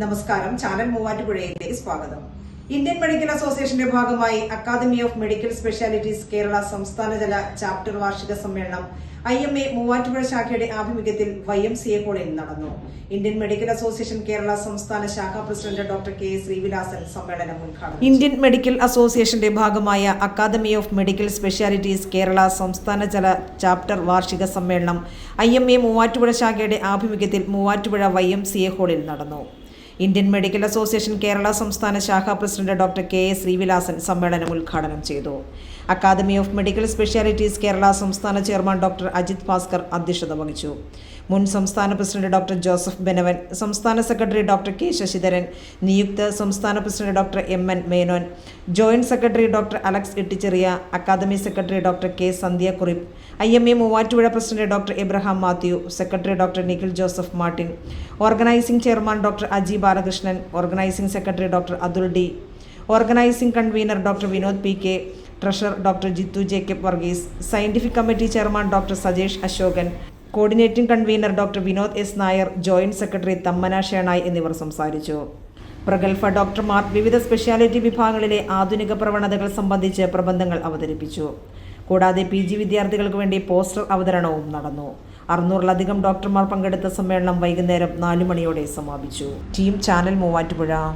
നമസ്കാരം. ചാനൽ മൂവാറ്റുപുഴയിലേക്ക് സ്വാഗതം. Indian medical അസോസിയേഷന്റെ ഭാഗമായി academy of medical specialities Kerala സംസ്ഥാനതല ചാപ്റ്റർ വാർഷിക സമ്മേളനം ഐ എം എ മൂവാറ്റുപുഴ ശാഖയുടെ ആഭിമുഖ്യത്തിൽ വൈ എം സി എ ഹാളിൽ നടന്നു. ഇന്ത്യൻ മെഡിക്കൽ അസോസിയേഷൻ കേരള സംസ്ഥാന ശാഖ പ്രസിഡന്റ് ഡോക്ടർ കെ ശ്രീവിലാസൻ സമ്മേളനം ഉദ്ഘാടനം ഇന്ത്യൻ മെഡിക്കൽ അസോസിയേഷന്റെ ഭാഗമായ academy of medical specialities Kerala സംസ്ഥാന ജല ചാപ്റ്റർ വാർഷിക സമ്മേളനം ഐ എം എ മൂവാറ്റുപുഴ ശാഖയുടെ ആഭിമുഖ്യത്തിൽ Muvattupuzha Y M C A ഹാളിൽ നടന്നു. ഇന്ത്യൻ മെഡിക്കൽ അസോസിയേഷൻ കേരള സംസ്ഥാന ശാഖാ president doctor K A Srivilasan സമ്മേളനം ഉദ്ഘാടനം ചെയ്തു. Academy of medical specialities Kerala സംസ്ഥാന ചെയർമാൻ ഡോക്ടർ അജിത് ഭാസ്കർ അധ്യക്ഷത വഹിച്ചു. മുൻ സംസ്ഥാന പ്രസിഡന്റ് ഡോക്ടർ ജോസഫ് ബെനവൻ സംസ്ഥാന സെക്രട്ടറി ഡോക്ടർ കെ ശശിധരൻ നിയുക്ത സംസ്ഥാന president doctor M N Menon joint secretary doctor Alex Ittycheria academy secretary doctor K Sandhya Kurup I M A Muvattupuzha president doctor Abraham Mathew secretary doctor Nikhil Joseph Martin organising chairman doctor Aji Balakrishnan organising secretary doctor Athul D organising convener doctor Vinod P K treasurer doctor Jithu Jacob Varghese scientific committee chairman doctor Sajesh Ashokan coordinating convener doctor Vinod S Nair joint secretary Thammana Shenoy എന്നിവർ സംസാരിച്ചു. പ്രഗത്ഭ ഡോക്ടർമാർ വിവിധ speciality വിഭാഗങ്ങളിലെ ആധുനിക പ്രവണതകൾ സംബന്ധിച്ച് പ്രബന്ധങ്ങൾ അവതരിപ്പിച്ചു. കൂടാതെ പി ജി വിദ്യാർത്ഥികൾക്ക് വേണ്ടി പോസ്റ്റർ അവതരണവും നടന്നു. അറുന്നൂറിലധികം ഡോക്ടർമാർ പങ്കെടുത്ത സമ്മേളനം വൈകുന്നേരം നാലു മണിയോടെ സമാപിച്ചു. Team channel Muvattupuzha.